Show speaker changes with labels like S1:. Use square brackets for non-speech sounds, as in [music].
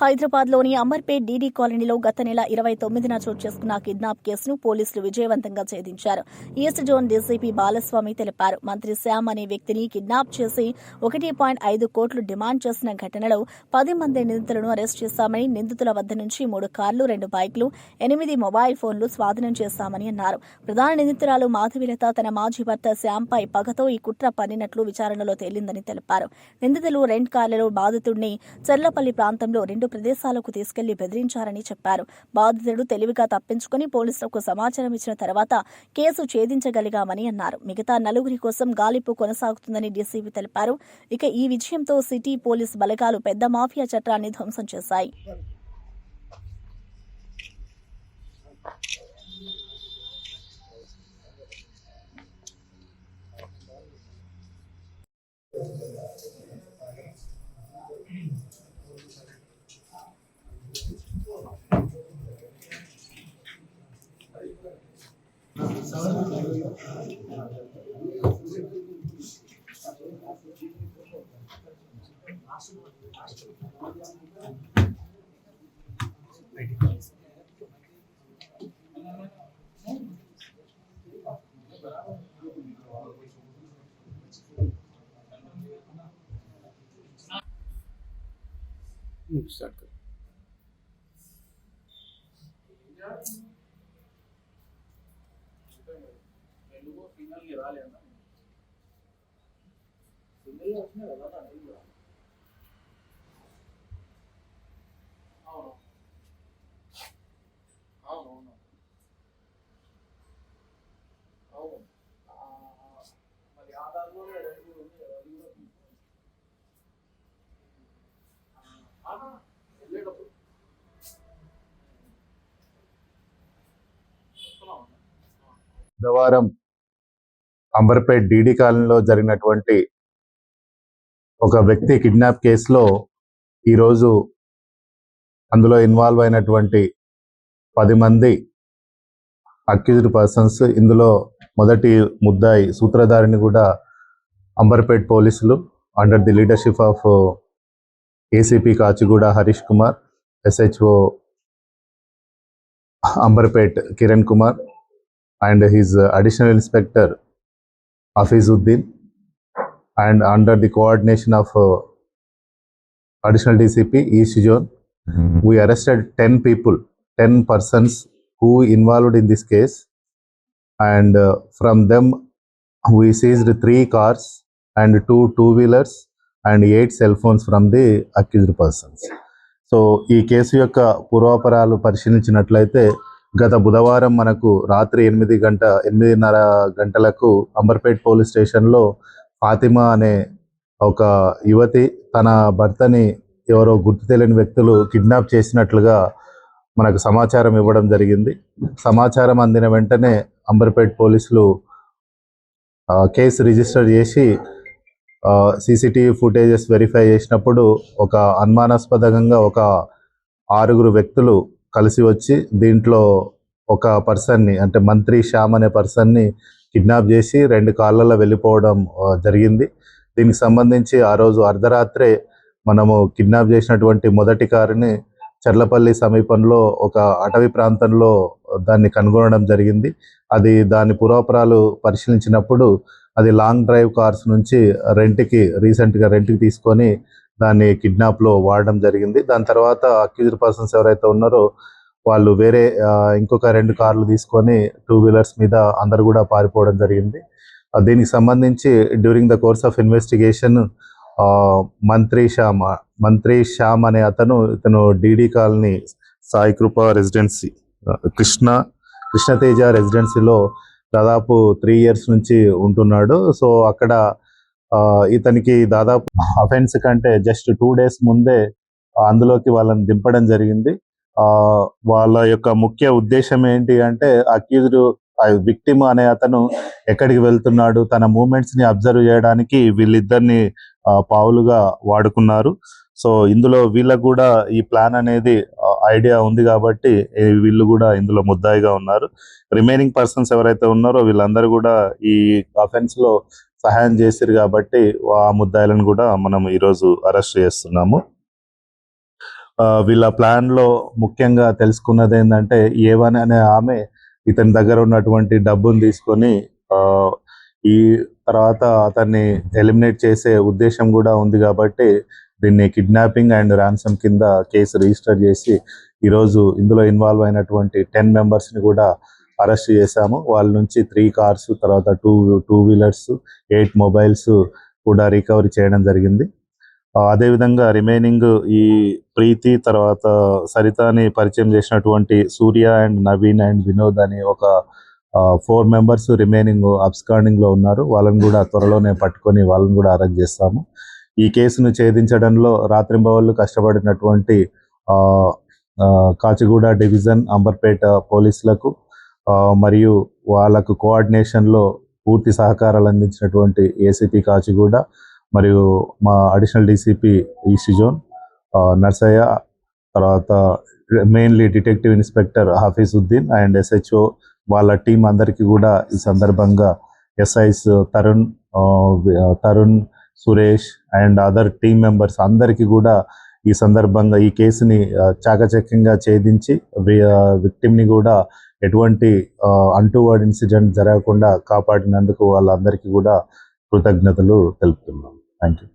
S1: హైదరాబాద్లోని అంబర్పేట్ డీడీ కాలనీలో గత నెల ఇరవై తొమ్మిదిన చోటు చేసుకున్న కిడ్నాప్ కేసును పోలీసులు విజయవంతంగా ఛేదించారు. ఈస్ట్ జోన్ డీసీపీ బాలస్వామి తెలిపారు. మంత్రి శ్యామ్ అనే వ్యక్తిని కిడ్నాప్ చేసి ఒకటి పాయింట్ ఐదు కోట్లు డిమాండ్ చేసిన ఘటనలో పది మంది నిందితులను అరెస్ట్ చేశామని నిందితుల వద్ద నుంచి మూడు కార్లు రెండు బైక్లు ఎనిమిది మొబైల్ ఫోన్లు స్వాధీనం చేశామని అన్నారు. ప్రధాన నిందితురాలు మాధవిలత తన మాజీ భర్త శ్యామ్పై పగతో ఈ కుట్ర పన్నినట్లు విచారణలో తేలిందని తెలిపారు. నిందితులు రెంట్ కార్లలో బాధితుడిని చెర్లపల్లి ప్రాంతంలో రెండు ప్రదేశాలకు తీసుకెళ్ళి బెదిరించారని చెప్పారు. బాధితుడు తెలివిగా తప్పించుకుని పోలీసులకు సమాచారం ఇచ్చిన తర్వాత కేసు ఛేదించగలిగామని అన్నారు. మిగతా నలుగురి కోసం గాలింపు కొనసాగుతుందని డీసీపీ తెలిపారు. ఇక ఈ విజయంతో సిటీ పోలీస్ బలగాలు పెద్ద మాఫియా చట్టాన్ని ధ్వంసం చేశాయి.
S2: स्टार्ट करो
S3: सिंगल या उसमें लगा था नहीं
S4: బుధవారం అంబర్పేట్ డీడీ కాలనీలో జరిగినటువంటి ఒక వ్యక్తి కిడ్నాప్ కేసులో ఈరోజు అందులో ఇన్వాల్వ్ అయినటువంటి పది మంది అక్యూజ్డ్ పర్సన్స్ ఇందులో మొదటి ముద్దాయి సూత్రధారిని కూడా అంబర్పేట్ పోలీసులు under the leadership of ACP Kachiguda Harish Kumar SHO Amberpet Kiran Kumar and his additional inspector Hafeezuddin and under the coordination of uh, additional DCP east zone. We arrested ten people ten persons who involved in this case and from them we seized three cars and two two wheelers and eight cell phones from the accused persons so ఈ కేసు యొక్క పూర్వాపరాలు పరిశీలించినట్లయితే గత బుధవారం మనకు రాత్రి ఎనిమిది గంట ఎనిమిదిన్నర గంటలకు అంబర్పేట్ పోలీస్ స్టేషన్లో ఫాతిమా అనే ఒక యువతి తన భర్తని ఎవరో గుర్తు తెలియని వ్యక్తులు కిడ్నాప్ చేసినట్లుగా మనకు సమాచారం ఇవ్వడం జరిగింది. సమాచారం అందిన వెంటనే అంబర్పేట్ పోలీసులు కేసు రిజిస్టర్ చేసి సీసీటీవీ ఫుటేజెస్ వెరిఫై చేసినప్పుడు ఒక అనుమానాస్పదంగా ఒక ఆరుగురు వ్యక్తులు కలిసి వచ్చి దీంట్లో ఒక పర్సన్ని అంటే మంత్రి శ్యామ్ అనే పర్సన్ని కిడ్నాప్ చేసి రెండు కాళ్ళల్లో వెళ్ళిపోవడం జరిగింది. దీనికి సంబంధించి ఆ రోజు అర్ధరాత్రే మనము కిడ్నాప్ చేసినటువంటి మొదటి కారుని చర్లపల్లి సమీపంలో ఒక అటవీ ప్రాంతంలో దాన్ని కనుగొనడం జరిగింది. అది దాని పురోపరాలు పరిశీలించినప్పుడు అది లాంగ్ డ్రైవ్ కార్స్ నుంచి రెంట్కి రీసెంట్గా రెంట్కి తీసుకొని దాన్ని కిడ్నాప్లో వాడడం జరిగింది. దాని తర్వాత అక్యూజ్డ్ పర్సన్స్ ఎవరైతే ఉన్నారో వాళ్ళు వేరే ఇంకొక రెండు కార్లు తీసుకొని టూ వీలర్స్ మీద అందరు కూడా పారిపోవడం జరిగింది. దీనికి సంబంధించి during the course of investigation Mantri Shyam Mantri Shyam అనే అతను ఇతను DD colony Sai Krupa residency Krishna Krishnateja రెసిడెన్సీలో దాదాపు త్రీ ఇయర్స్ నుంచి ఉంటున్నాడు. సో అక్కడ ఇతనికి దాదాపు అఫెన్స్ కంటే జస్ట్ టూ డేస్ ముందే అందులోకి వాళ్ళని దింపడం జరిగింది. ఆ వాళ్ళ యొక్క ముఖ్య ఉద్దేశం ఏంటి అంటే అక్యూజ్డ్ విక్టిమ్ అనే అతను ఎక్కడికి వెళ్తున్నాడు తన మూమెంట్స్ని అబ్జర్వ్ చేయడానికి వీళ్ళిద్దరిని పావులుగా వాడుకున్నారు. సో ఇందులో వీళ్ళకు కూడా ఈ ప్లాన్ అనేది ఐడియా ఉంది కాబట్టి వీళ్ళు కూడా ఇందులో ముద్దాయిగా ఉన్నారు. రిమైనింగ్ పర్సన్స్ ఎవరైతే ఉన్నారో వీళ్ళందరూ కూడా ఈ అఫెన్స్లో సహాయం చేసిరు కాబట్టి ఆ ముద్దాయిలను కూడా మనం ఈరోజు అరెస్ట్ చేస్తున్నాము. వీళ్ళ ప్లాన్లో ముఖ్యంగా తెలుసుకున్నది ఏంటంటే ఏవని అనే ఆమె ఇతని దగ్గర ఉన్నటువంటి డబ్బును తీసుకొని ఆ, ఈ తర్వాత అతన్ని ఎలిమినేట్ చేసే ఉద్దేశం కూడా ఉంది కాబట్టి దీన్ని కిడ్నాపింగ్ అండ్ ర్యాన్సమ్ కింద కేసు రిజిస్టర్ చేసి ఈరోజు ఇందులో ఇన్వాల్వ్ అయినటువంటి టెన్ మెంబర్స్ని కూడా అరెస్ట్ చేశాము. వాళ్ళ నుంచి త్రీ కార్స్ తర్వాత two two wheelers eight mobiles కూడా రికవరీ చేయడం జరిగింది. అదేవిధంగా రిమైనింగ్ ఈ ప్రీతి తర్వాత సరితాని పరిచయం చేసినటువంటి సూర్య అండ్ నవీన్ అండ్ వినోద్ అని ఒక ఫోర్ మెంబర్స్ రిమైనింగ్ అబ్స్కాండింగ్లో ఉన్నారు. వాళ్ళని కూడా త్వరలోనే పట్టుకొని వాళ్ళని కూడా అరెస్ట్ చేస్తాము. ఈ కేసును ఛేదించడంలో రాత్రింబవళ్ళు కష్టపడినటువంటి కాచిగూడ డివిజన్ అంబర్పేట పోలీసులకు మరియు వాళ్ళకు కోఆర్డినేషన్లో పూర్తి సహకారాలు అందించినటువంటి ఏసీపీ కాచిగూడ మరియు మా additional DCP east zone Narsaiah తర్వాత mainly detective inspector Hafeezuddin and SHO వాళ్ళ టీం అందరికీ కూడా ఈ సందర్భంగా SIs Tarun Tarun Suresh and other team members అందరికీ కూడా ఈ సందర్భంగా ఈ కేసుని చాకచక్యంగా ఛేదించి విక్టిమ్ని కూడా ఎటువంటి అంటువర్డ్ ఇన్సిడెంట్ జరగకుండా కాపాడినందుకు వాళ్ళందరికీ కూడా కృతజ్ఞతలు తెలుపుతున్నాం. Thank [clears throat] you